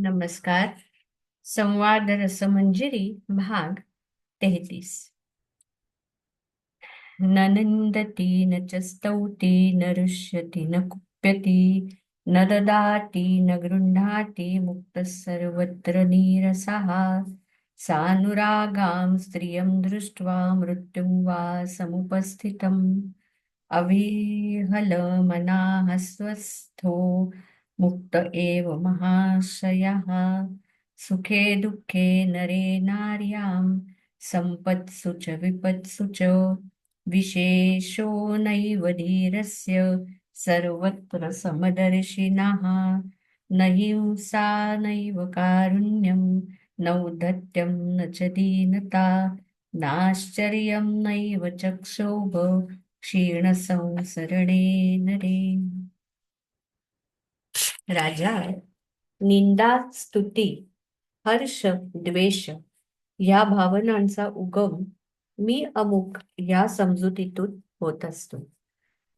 नमस्कार. संवाद रसमंजिरी भाग तेहतीस. ननंदती न च स्तौति न ऋष्यती न कुप्यति न ददाति न गृह्णाती मुक्त सर्वत्र नीरसः. सानुरागां स्त्रियं दृष्ट्वा मृत्युं वा समुपस्थितम्. अविहलमनाः स्वस्थो मुक्त एव महाशयः. सुखे दुःखे नरे नार्यां सम्पत्सु च विपत्सु च विशेषो नैव धीरस्य सर्वत्र समदर्शिनः। न हिंसा नैव कारुण्यं नौदत्यं न च दीनता नाश्चर्यं नैव चक्षोभ क्षीणसंसरणे नरे। राजा निंदा स्तुती हर्ष द्वेष या भावनांचा उगम मी अमुक या समजुतीतून होत असतो.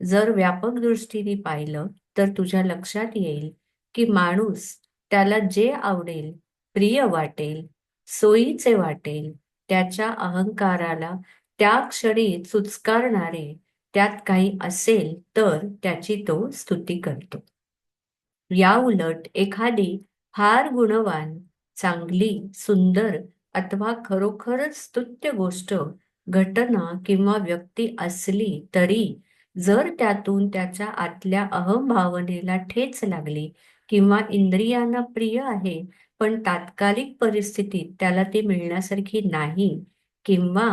जर व्यापक दृष्टीने पाहिलं तर तुझ्या लक्षात येईल की माणूस त्याला जे आवडेल प्रिय वाटेल सोयीचे वाटेल त्याच्या अहंकाराला त्या क्षणी चुचकारणारे त्यात काही असेल तर त्याची तो स्तुती करतो. याउलट एखादी फार गुणवान चांगली सुंदर अथवा खरोखरच स्तुत्य गोष्ट घटना किंवा व्यक्ती असली तरी जर त्यातून त्याच्या आतल्या अहमभावनेला ठेच लागली किंवा इंद्रियांना प्रिय आहे पण तात्कालिक परिस्थितीत त्याला ती मिळण्यासारखी नाही किंवा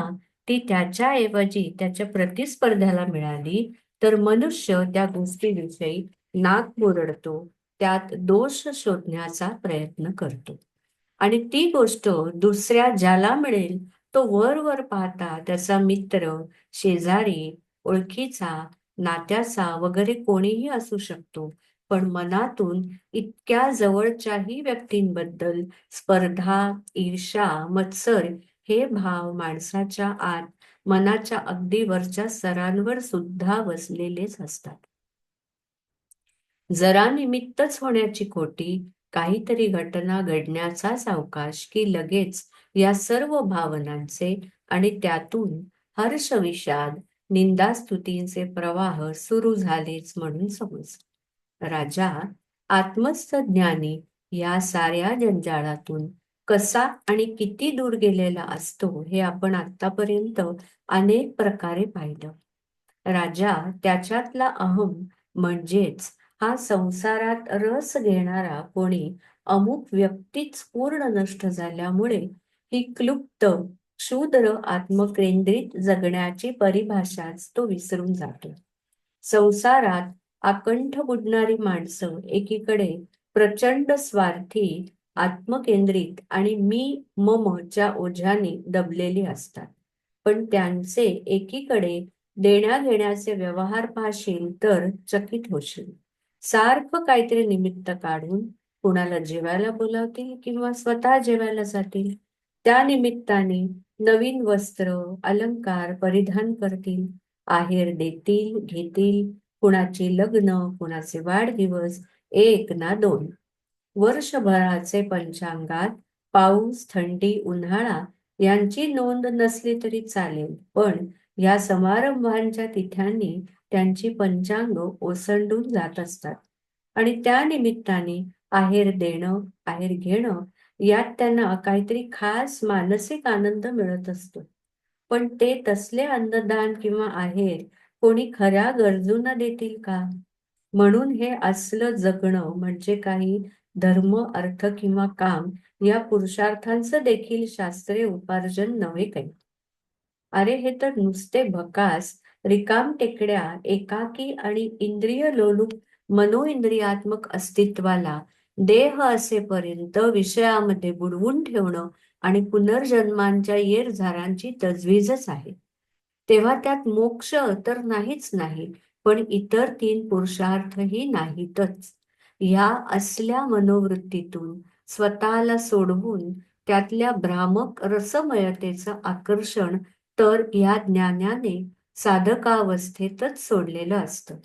ती त्याच्याऐवजी त्याच्या प्रतिस्पर्ध्याला मिळाली तर मनुष्य त्या गोष्टीविषयी नाक बोरडतो त्यात दोष शोधण्याचा प्रयत्न करतो. आणि ती गोष्ट दुसऱ्या ज्याला मिळेल तो वर वर पाहता त्याचा मित्र शेजारी ओळखीचा नात्याचा वगैरे कोणीही असू शकतो. पण मनातून इतक्या जवळच्याही व्यक्तींबद्दल स्पर्धा ईर्षा मत्सर हे भाव माणसाच्या आत मनाच्या अगदी वरच्या स्तरांवर सुद्धा वसलेलेच असतात. जरा निमित्तच होण्याची खोटी काहीतरी घटना घडण्याचाच अवकाश की लगेच या सर्व भावनांचे आणि त्यातून हर्ष विषाद निंदास्तुतींचे प्रवाह सुरू झालेच म्हणून समज राजा आत्मस्थ ज्ञानी या साऱ्या जंजाळातून कसा आणि किती दूर गेलेला असतो हे आपण आतापर्यंत अनेक प्रकारे पाहिलं. राजा त्याच्यातला अहम म्हणजेच हा संसारात रस घेणारा कोणी अमुक व्यक्तीच पूर्ण नष्ट झाल्यामुळे ही क्लुप्त शूद्र आत्मकेंद्रित जगण्याची परिभाषाच तो विसरून जातो. संसारात आकंठ बुडणारी माणसं एकीकडे प्रचंड स्वार्थी आत्मकेंद्रित आणि मी ममच्या ओझ्याने दबलेली असतात. पण त्यांचे एकीकडे देण्या घेण्याचे व्यवहार पाहशील तर चकित होशील. सारखं काहीतरी निमित्त काढून कुणाला जेवायला बोलावतील किंवा स्वतः जेवायला जातील त्या निमित्ताने नवीन वस्त्र अलंकार परिधान करतील आहेर देतील घेतील कुणाची लग्न कुणाचे वाढदिवस एक ना दोन. वर्षभराचे पंचांगात पाऊस थंडी उन्हाळा यांची नोंद नसली तरी चालेल पण या समारंभांच्या तिथ्यांनी त्यांची पंचांग ओसंडून जात असतात. आणि त्या निमित्ताने आहेर देणं आहेर घेणं यात त्यांना काहीतरी खास मानसिक आनंद मिळत असतो. पण ते तसले अन्नदान किंवा आहेर कोणी खऱ्या गरजूंना देतील का? म्हणून हे असलं जगणं म्हणजे काही धर्म अर्थ किंवा काम या पुरुषार्थांचं देखील शास्त्रीय उपार्जन नव्हे काही. अरे हे तर नुसते भकास रिकाम टेकड्या एकाकी आणि इंद्रिय लोलूप मनोइंद्रियात्मक अस्तित्वाला देह असेपर्यंत विषयामध्ये बुडवून ठेवणं आणि पुनर्जन्मांच्या येरझारांची तजवीजच आहे. तेव्हा त्यात मोक्ष तर नाहीच नाही पण इतर तीन पुरुषार्थही नाहीतच. या असल्या मनोवृत्तीतून स्वतःला सोडवून त्यातल्या भ्रामक रसमयतेचं आकर्षण तर या ज्ञानाने साधकावस्थेतच सोडलेलं असतं.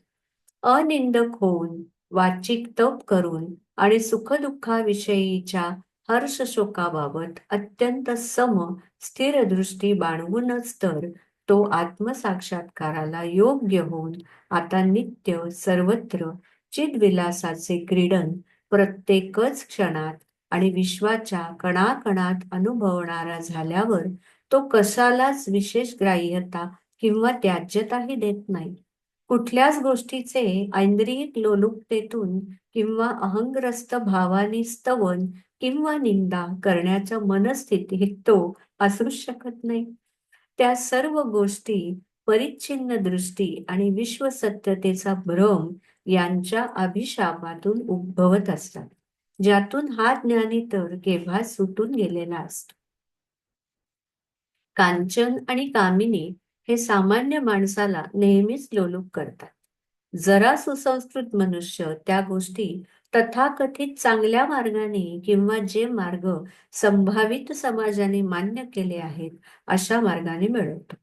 अनिंदक होऊन वाचिक तप करून आणि सुखदुःखाविषयीच्या हर्ष शोकाबाबत अत्यंत सम स्थिर दृष्टी बाणवूनच तर तो आत्मसाक्षात्काराला योग्य होऊन आता नित्य सर्वत्र चिदविलासाचे क्रीडन प्रत्येकच क्षणात आणि विश्वाच्या कणाकणात अनुभवणारा झाल्यावर तो कशालाच विशेष ग्राह्यता किंवा त्याज्यताही देत नाही. कुठल्याच गोष्टीचे ऐंद्रियिक लोलुपतेतून किंवा अहंग्रस्त भावानी स्तवन किंवा निंदा करण्याच्या मनस्थितीत तो असूच शकत नाही. त्या सर्व गोष्टी परिच्छिन्न दृष्टी आणि विश्वसत्यतेचा भ्रम यांच्या अभिशापातून उद्भवत असतात ज्यातून हा ज्ञानी तर केव्हा सुटून गेलेला असतो. कांचन आणि कामिनी हे सामान्य माणसाला नेहमीच लोलूप करतात. जरा सुसंस्कृत मनुष्य त्या गोष्टी तथाकथित चांगल्या मार्गाने किंवा जे मार्ग संभावित समाजाने मान्य केले आहेत अशा मार्गाने मिळवतो.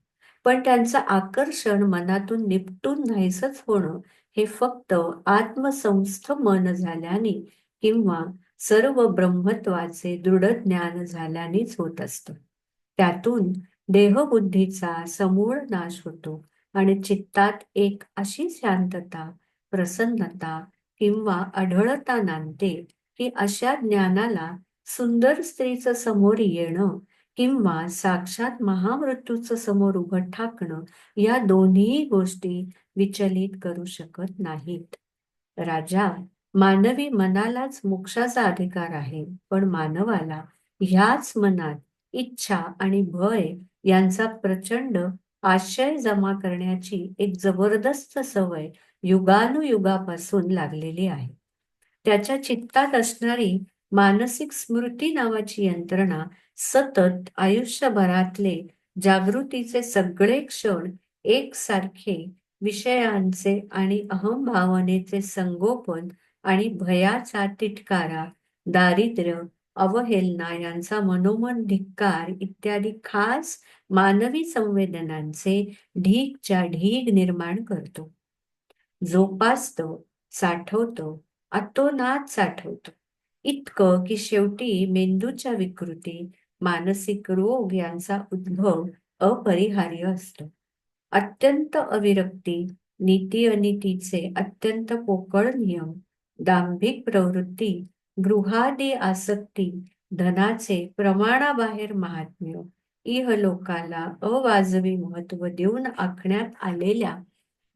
पण त्यांचं आकर्षण मनातून निपटून नाहीसच होणं हे फक्त आत्मसंस्थ मन झाल्याने किंवा सर्व ब्रह्मत्वाचे दृढ ज्ञान झाल्यानेच होत असतं. त्यातून देहबुद्धीचा समूळ नाश होतो आणि चित्तात एक अशी शांतता प्रसन्नता किंवा आढळता नांदते की अशा ज्ञानाला सुंदर स्त्रीचं समोर येणं किंवा साक्षात महामृत्यूचं समोर उभं ठाकणं या दोन्ही गोष्टी विचलित करू शकत नाहीत. राजा मानवी मनालाच मोक्षाचा अधिकार आहे पण मानवाला ह्याच मनात इच्छा आणि भय यांचा प्रचंड आशय जमा करण्याची एक जबरदस्त सवय युगानुयुगापासून लागलेली आहे. त्याच्या चित्तात असणारी मानसिक स्मृती नावाची यंत्रणा सतत आयुष्यभरातले जागृतीचे सगळे क्षण एकसारखे विषयांचे आणि अहमभावनेचे संगोपन आणि भयाचा तिटकारा दारिद्र्य अवहेलना यांचा मनोमन धिक्कार इत्यादी खास मानवी संवेदनांचे ढीकच्या ढीग निर्माण करतो. जोपासतो साठवतो अतोनात साठवतो. इतकं की शेवटी मेंदूच्या विकृती मानसिक रोग यांचा उद्भव अपरिहार्य असतो. अत्यंत अविरक्ती नीती अनितीचे अत्यंत पोकळ नियम दांभिक प्रवृत्ती गृहादी आसक्ती धनाचे प्रमाणाबाहेर महात्म्य. इहलोकाला अवाजवी महत्त्व देऊन आखण्यात आलेल्या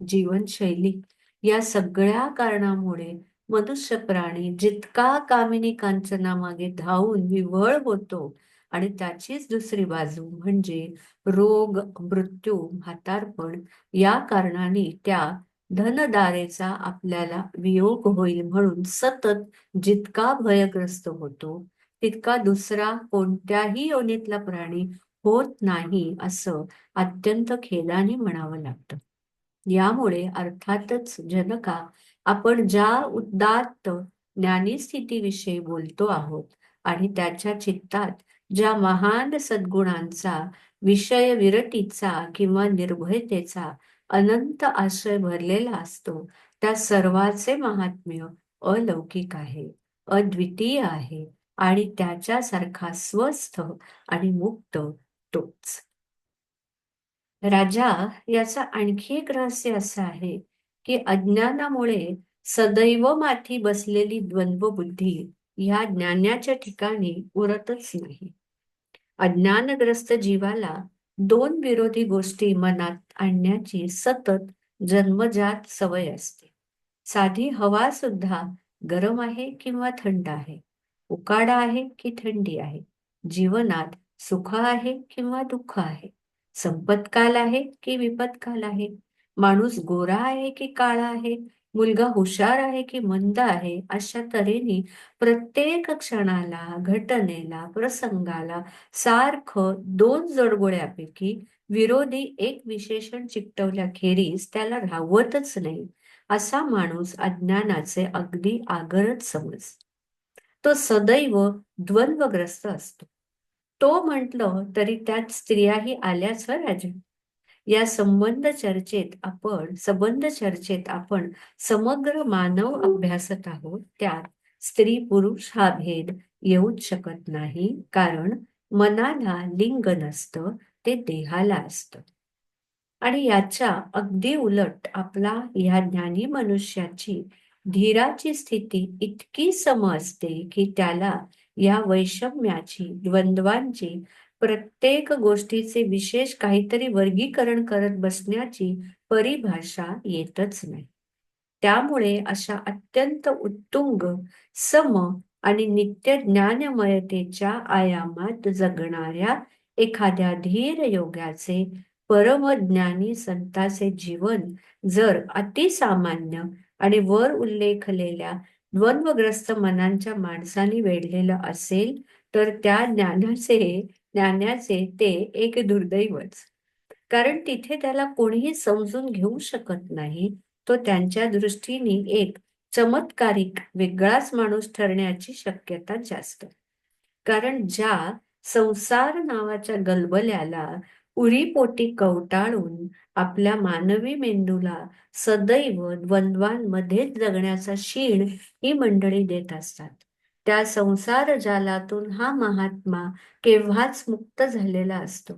जीवनशैली या सगळ्या कारणामुळे मनुष्य प्राणी जितका कामिनी कांचनामागे धावून विवळ होतो आणि त्याचीच दुसरी बाजू म्हणजे रोग मृत्यू म्हातारपण या कारणाने त्या धनदारेचा आपल्याला वियोग होईल म्हणून सतत जितका भयग्रस्त होतो तितका दुसरा कोणत्याही योनीतला प्राणी होत नाही असं अत्यंत खेदाने म्हणावं लागतं. यामुळे अर्थातच जनका आपण ज्या उदात्त ज्ञानीस्थितीविषयी बोलतो आहोत आणि त्याच्या चित्तात ज्या महान सद्गुणांचा विषय विरतीचा किंवा निर्भयतेचा अनंत आश्रय भरलेला असतो. त्या सर्वाचे महात्म्य अलौकिक आहे अद्वितीय आहे आणि त्याच्यासारखा स्वस्थ आणि मुक्त तोच. राजा याचा आणखी एक रहस्य असं आहे की अज्ञानामुळे सदैव माथी बसलेली द्वंद्व बुद्धी ह्या ज्ञानाच्या ठिकाणी उरतच नाही. अज्ञानग्रस्त जीवाला दोन विरोधी गोष्टी मनात आणण्याची सतत जन्मजात सवय असते. साधी हवा सुद्धा गरम आहे किंवा थंड आहे? उकाडा आहे की थंडी आहे? जीवनात सुख आहे किंवा दुःख आहे? संपत्काल आहे की विपतकाल आहे? माणूस गोरा आहे की काळा आहे? मुलगा हुशार आहे की मंद आहे अशा तऱ्हेने प्रत्येक क्षणाला घटनेला प्रसंगाला सारखं दोन जडगोळ्यापैकी विरोधी एक विशेषण चिकटवल्याखेरीज त्याला राहवतच नाही असा माणूस अज्ञानाचे अगदी आगरच समज. तो सदैव द्वंद्वग्रस्त असतो. तो म्हटलं तरी त्यात स्त्रियाही आल्याच राजा. या संबंध चर्चेत आपण संबंध चर्चेत आपण समग्र मानव अभ्यासत आहोत. त्यात स्त्री पुरुष हा भेद येऊच शकत नाही कारण मनाला लिंग नसतं ते देहाला असतं. आणि याच्या अगदी उलट आपला या ज्ञानी मनुष्याची धीराची स्थिती इतकी समजते की त्याला या वैषम्याची द्वंद्वांची प्रत्येक गोष्टीचे विशेष काहीतरी वर्गीकरण करत बसण्याची परिभाषा येतच नाही. त्यामुळे अशा अत्यंत उत्तुंग सम आणि नित्य ज्ञानमयतेच्या आयामात जगणाऱ्या एखाद्या धीर योगाचे परमज्ञानी संताचे जीवन जर अतिसामान्य आणि वर उल्लेखलेल्या द्वंद्वग्रस्त मनांच्या माणसाने वेढलेलं असेल तर त्या ज्ञानाचे ज्ञानाचे ते एक दुर्दैवच. कारण तिथे त्याला कोणीही समजून घेऊ शकत नाही तो त्यांच्या दृष्टीने एक चमत्कारिक वेगळाच माणूस ठरण्याची शक्यता जास्त. कारण ज्या संसार नावाच्या गलबल्याला उरीपोटी कवटाळून आपल्या मानवी मेंदूला सदैव द्वंद्वांमध्येच जगण्याचा शीण ही मंडळी देत असतात. त्या संसार जालातून हा महात्मा केव्हाच मुक्त झालेला असतो.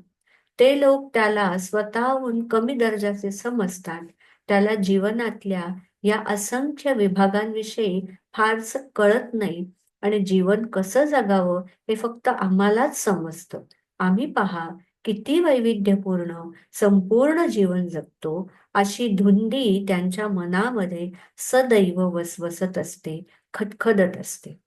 ते लोक त्याला स्वतःहून कमी दर्जाचे समजतात. त्याला जीवनातल्या या असंख्य विभागांविषयी फारस कळत नाही. आणि जीवन कसं जगावं हे फक्त आम्हालाच समजतं. आम्ही पहा किती वैविध्यपूर्ण संपूर्ण जीवन जगतो अशी धुंदी त्यांच्या मनामध्ये सदैव वसवसत असते खदखदत असते.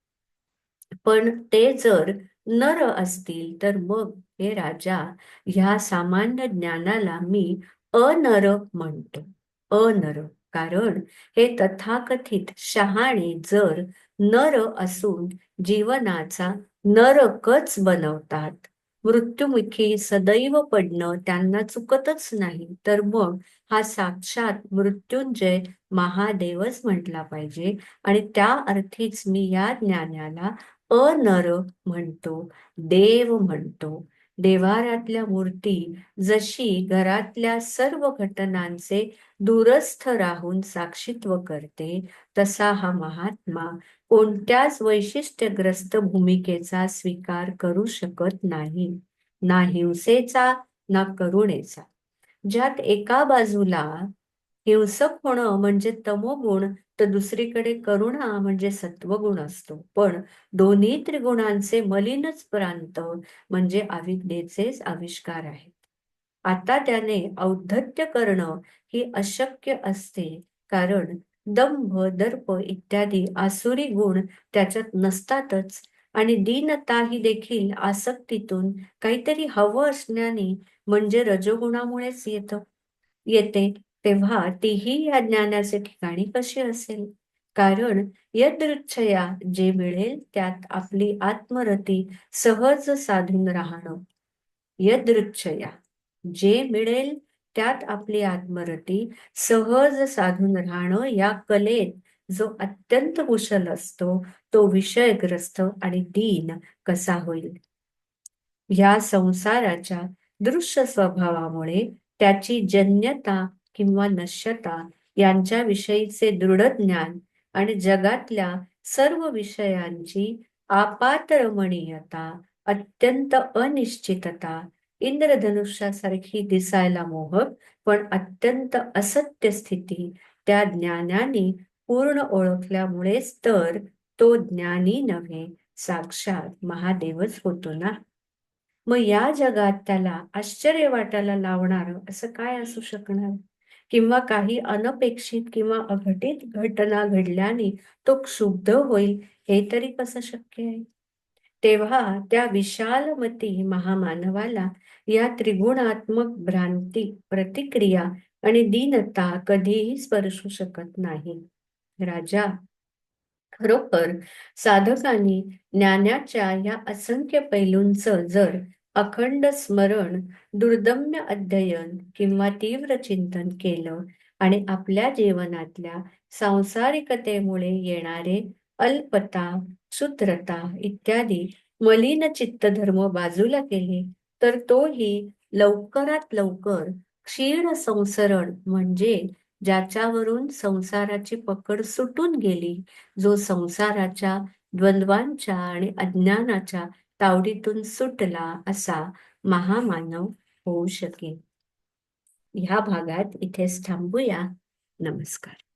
पण ते जर नर असतील तर मग हे राजा ह्या सामान्य ज्ञानाला मी अनर म्हणतो. अनर. कारण हे तथाकथित शहाणे जर नर असून जीवनाचा नरकच बनवतात. मृत्युमुखी सदैव पडणं त्यांना चुकतच नाही तर मग हा साक्षात मृत्युंजय महादेवच म्हटला पाहिजे. आणि त्या अर्थीच मी या ज्ञानाला अनर म्हणतो देव म्हणतो. देवारातल्या मूर्ती जशी घरातल्या सर्व घटनांचे दूरस्थ राहून साक्षित्व करते तसा हा महात्मा कोणत्याच वैशिष्ट्यग्रस्त भूमिकेचा स्वीकार करू शकत नाही. ना हिंसेचा ना करुणेचा. ज्यात एका बाजूला हिंसक होणं म्हणजे तमोगुण तर दुसरीकडे करुणा म्हणजे सत्वगुण असतो. पण दोन्ही त्रिगुणांचे मलिनच प्रांत म्हणजे अविद्येचेच आविष्कार आहेत. आता त्याने औद्धत्य करणं ही अशक्य असते कारण दंभ दर्प इत्यादी आसुरी गुण त्याच्यात नसतातच आणि दीनता ही देखील आसक्तीतून काहीतरी हवं असण्याने म्हणजे रजोगुणामुळेच येत येते. तेव्हा तीही या ज्ञानाचे ठिकाणी कशी असेल? कारण यदृच्छया जे मिळेल त्यात आपली आत्मरती सहज साधून राहणं. यदृच्छया जे मिळेल त्यात आपली आत्मरती सहज साधून राहणं या कलेत जो अत्यंत कुशल असतो तो विषयग्रस्त आणि दीन कसा होईल? या संसाराच्या दृश्य स्वभावामुळे त्याची जन्यता किंवा नश्यता यांच्या विषयीचे दृढ ज्ञान आणि जगातल्या सर्व विषयांची आपातरमणीयता अत्यंत अनिश्चितता इंद्रधनुष्यासारखी दिसायला मोहक पण अत्यंत असत्य स्थिती त्या ज्ञानाने पूर्ण ओळखल्यामुळेच तर तो ज्ञानी नव्हे साक्षात महादेवच होतो ना? मग या जगात त्याला आश्चर्य वाटायला लावणार असं काय असू शकणार? किंवा काही अनपेक्षित किंवा अघटित घटना घडल्याने तो क्षुब्ध होईल हे तरी कसं शक्य आहे? तेव्हा त्या विशालमती महामानवाला या त्रिगुणात्मक भ्रांती प्रतिक्रिया आणि दीनता कधीही स्पर्शू शकत नाही. राजा खरोखर साधकांनी ज्ञानाच्या या असंख्य पैलूंचं जर अखंड स्मरण दुर्दम्य अध्ययन किंवा तीव्र चिंतन केलं आणि आपल्या जीवनातल्या सांसारिकतेमुळे येणारे अल्पता सूत्रता इत्यादी मलिन चित्त धर्म बाजूला केले तर तोही लवकरात लवकर क्षीण संसरण म्हणजे ज्याच्यावरून संसाराची पकड सुटून गेली जो संसाराच्या द्वंद्वांच्या आणि अज्ञानाच्या तावडीतून सुटला असा महामानव होऊ शकेल. ह्या भागात इथेच थांबूया. नमस्कार.